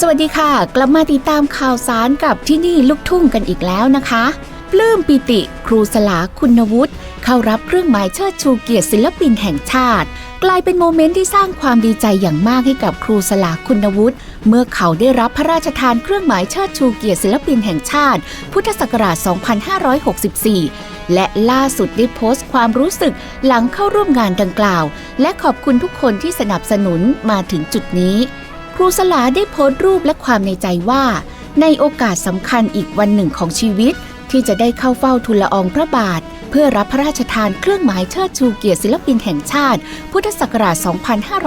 สวัสดีค่ะ กลับมาติดตามข่าวสารกับที่นี่ลูกทุ่งกันอีกแล้วนะคะ ปลื้มปิติครูสลาคุณวุฒิเข้ารับเครื่องหมายเชิดชูเกียรติศิลปินแห่งชาติ กลายเป็นโมเมนต์ที่สร้างความดีใจอย่างมากให้กับครูสลาคุณวุฒิเมื่อเขาได้รับพระราชทานเครื่องหมายเชิดชูเกียรติศิลปินแห่งชาติ พุทธศักราช 2564และล่าสุดได้โพสต์ความรู้สึกหลังเข้าร่วมงานดังกล่าว และขอบคุณทุกคนที่สนับสนุนมาถึงจุดนี้ ครูสลาได้โพสต์รูปและความในใจว่า ในโอกาสสำคัญอีกวันหนึ่งของชีวิต ที่จะได้เข้าเฝ้าทูลละอองพระบาท เพื่อรับพระราชทานเครื่องหมายเชิดชูเกียรติศิลปินแห่งชาติ พุทธศักราช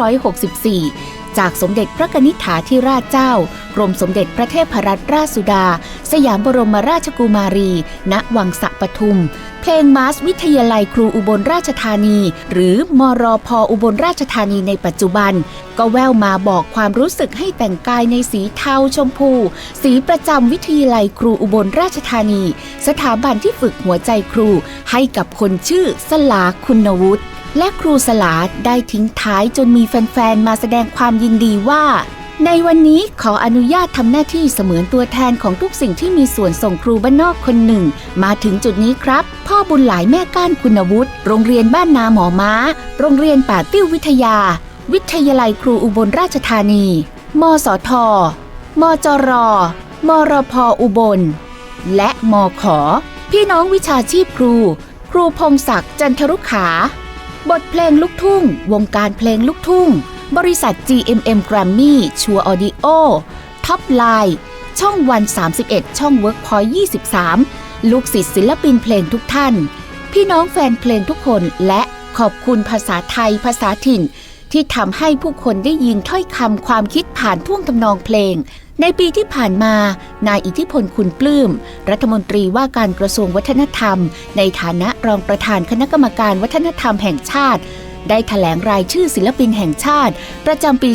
2564 จากสมเด็จพระนิษฐาธิราชเจ้า กรมสมเด็จพระเทพรัตนราชสุดา สยามบรมราชกุมารี ณ วังสะปทุม เพลงมาสวิทยาลัยครูอุบลราชธานี หรือมรอพออุบลราชธานีในปัจจุบัน ก็แววมาบอกความรู้สึกให้แต่งกายในสีเทาชมพู สีประจำวิทยาลัยครูอุบลราชธานี สถาบันที่ฝึกหัวใจครูให้กับคนชื่อสลาคุณวุฒิ และครูสลาได้ทิ้งท้ายจนมีแฟนๆ มาแสดงความยินดีว่า ในวันนี้ขออนุญาตทำหน้าที่เสมือนตัวแทนของทุกสิ่งที่มีส่วนส่งครูบ้านนอกคนหนึ่ง มาถึงจุดนี้ครับ พ่อบุญหลายแม่ก้านคุณวุฒิโรงเรียนบ้านนาหมอม้า โรงเรียนป่าติ้ววิทยา วิทยาลัยครูอุบลราชธานี มสท มจร มรพอุบล และมขอพี่น้องวิชาชีพครู ครูพงศักดิ์จันทรุขา บทเพลงลูกทุ่ง วงการเพลงลูกทุ่ง บริษัท GMM Grammy ชัวออดิโอท็อปไลน์ช่องวัน 31 ช่อง Workpoint 23 ลูกศิษย์ศิลปินเพลงทุกท่าน พี่น้องแฟนเพลงทุกคนและขอบคุณภาษาไทยภาษาถิ่น ที่ทำให้ผู้คนได้ยินถ้อยคำความคิดผ่านท่วงทำนองเพลง ในปีที่ผ่านมา นายอิทธิพลคุณปลื้ม รัฐมนตรีว่าการกระทรวงวัฒนธรรม ในฐานะรองประธานคณะกรรมการวัฒนธรรมแห่งชาติได้ถแถลงรายชื่อศิลปินแห่งชาติ ประจำปี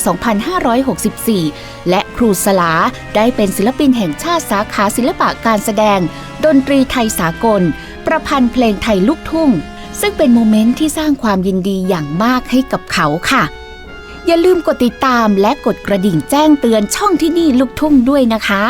2564 และครูสลาได้เป็นศิลปินแห่งชาติสาขาศิลปะการแสดง ดนตรีไทยสากล ประพันธ์เพลงไทยลูกทุ่ง ซึ่งเป็นโมเมนต์ที่สร้างความยินดีอย่างมากให้กับเขาค่ะ อย่าลืมกดติดตามและกดกระดิ่งแจ้งเตือนช่องที่นี่ลูกทุ่งด้วยนะคะ